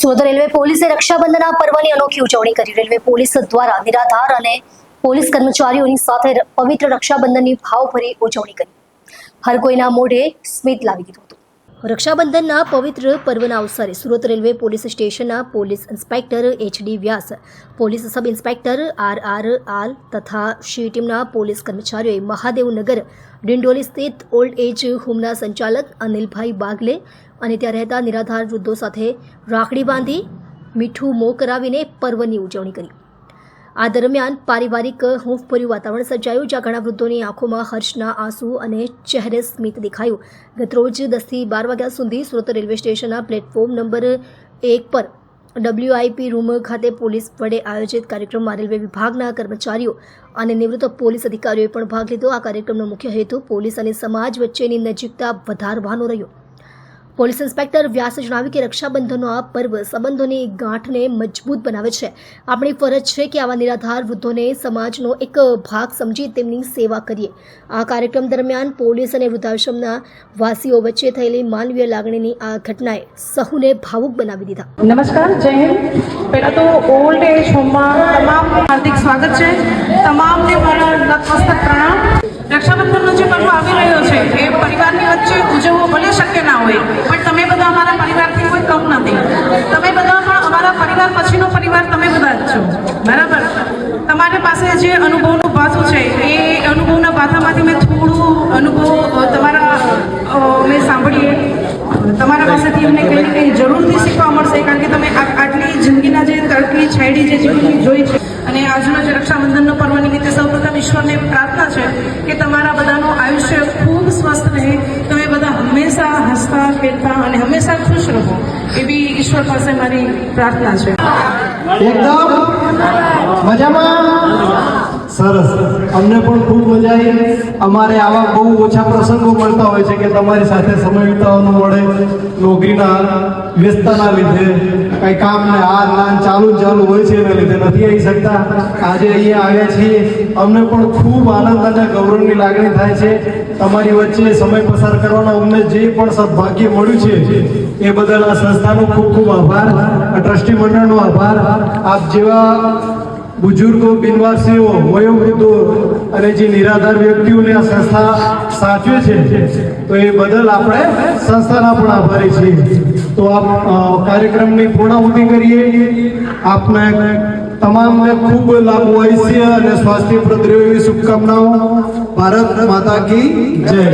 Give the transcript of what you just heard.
Surat railway પોલીસે રક્ષાબંધનના પર્વની અનોખી ઉજવણી કરી. રેલવે પોલીસ દ્વારા નિરાધાર અને પોલીસ કર્મચારીઓની સાથે પવિત્ર રક્ષાબંધનની ભાવભરી ઉજવણી કરી. હર કોઈના મોઢે સ્મિત લાવી દીધું હતું. રક્ષાબંધનના પવિત્ર પર્વના અવસરે સુરત રેલવે પોલીસ સ્ટેશનના police inspector HD Vyas, police sub inspector R R Aal તથા શી ટીમના પોલીસ કર્મચારીઓએ મહાદેવનગર ડિંડોલી સ્થિત ઓલ્ડ એજ હોમના સંચાલક અનિલભાઈ બાગલે અને ત્યાં રહેતા નિરાધાર વૃદ્ધો સાથે રાખડી બાંધી મીઠું મોં કરાવીને પર્વની ઉજવણી કરી. આ દરમિયાન પારિવારિક હૂંફભર્યું વાતાવરણ સર્જાયું, જ્યાં ઘણા વૃદ્ધોની આંખોમાં હર્ષના આંસુ અને ચહેરે સ્મિત દેખાયું. ગતરોજ દસથી બાર વાગ્યા સુધી સુરત રેલવે સ્ટેશનના પ્લેટફોર્મ નંબર એક પર ડબ્લ્યુઆઈપી રૂમ ખાતે પોલીસ વડે આયોજિત કાર્યક્રમમાં રેલવે વિભાગના કર્મચારીઓ અને નિવૃત્ત પોલીસ અધિકારીઓએ પણ ભાગ લીધો. આ કાર્યક્રમનો મુખ્ય હેતુ પોલીસ અને સમાજ વચ્ચેની નજીકતા વધારવાનો રહ્યો. પોલીસ ઇન્સ્પેક્ટર વ્યાસે જણાવ્યું કે રક્ષાબંધનનો આ પર્વ સંબંધોની ગાંઠને મજબૂત બનાવે છે. આપણી ફરજ છે કે આવા નિરાધાર વૃદ્ધોને સમાજનો એક ભાગ સમજી તેમની સેવા કરીએ. આ કાર્યક્રમ દરમિયાન પોલીસ અને વૃદ્ધાશ્રમના વાસીઓ વચ્ચે થયેલી માનવીય લાગણીની આ ઘટનાએ સહુને ભાવુક બનાવી દીધા. નમસ્કાર, જય હિન્દ. પહેલાં તો ઓલ્ડ એજ હોમમાં તમામ હાર્દિક સ્વાગત છે. તમામને મારા પ્રણામ. બરાબર? તમારી પાસે જે અનુભવનું ભાથું છે, એ અનુભવના ભાથામાંથી મેં થોડું અનુભવ તમારા મેં સાંભળીએ. તમારા પાસેથી અમને કંઈ ને કંઈ જરૂરથી શીખવા મળશે, કારણ કે તમે આટલી જિંદગીના જે તડકી, છાયડી જે જીવનની જોઈ છે, અને આજનો જે રક્ષાબંધનનો પર્વ નિમિત્તે સૌપ્રથમ ઈશ્વરને પ્રાર્થના છે કે તમારા બધાનું આયુષ્ય ખૂબ સ્વસ્થ રહે. તમે બધા હંમેશા હસતા, ખેલતા અને હંમેશા ખુશ રહો, એવી ઈશ્વર પાસે મારી પ્રાર્થના છે. એકદમ. મજામાં? સરસ. અમને પણ ખૂબ મજા આવી. અમારે આવા બહુ ઓછા પ્રસંગો મળતા હોય છે કે તમારી સાથે સમય વિતાવવાનું મળે, નોકરીના વ્યસ્તના લીધે, કંઈ કામ ને આ નાન ચાલુ ચાલુ હોય છે એના લીધે નથી આવી શકતા. આજે અહીંયા આવ્યા છીએ. અમને પણ ખૂબ આનંદ અને ગૌરવની લાગણી થાય છે. તમારી વચ્ચે સમય પસાર કરવાનો અમને જે પણ સદભાગ્ય મળ્યું છે, એ બદલ આ સંસ્થાનો ખૂબ ખૂબ આભાર. ટ્રસ્ટી મંડળનો આભાર. આપ જેવા બુજુર્ગો બિનવાસીઓ, વયોવૃદ્ધો અને જે નિરાધાર વ્યક્તિઓને આ સંસ્થા સાચવે છે, તો એ બદલ આપણે સંસ્થાના પણ આભારી છીએ. તો આપ કાર્યક્રમની પૂર્ણાહુતિ કરીએ. આપને તમામને ખૂબ લાભ છે અને સ્વાસ્થ્યપ્રદ રહે એવી શુભકામનાઓ. ભારત માતા કી જય.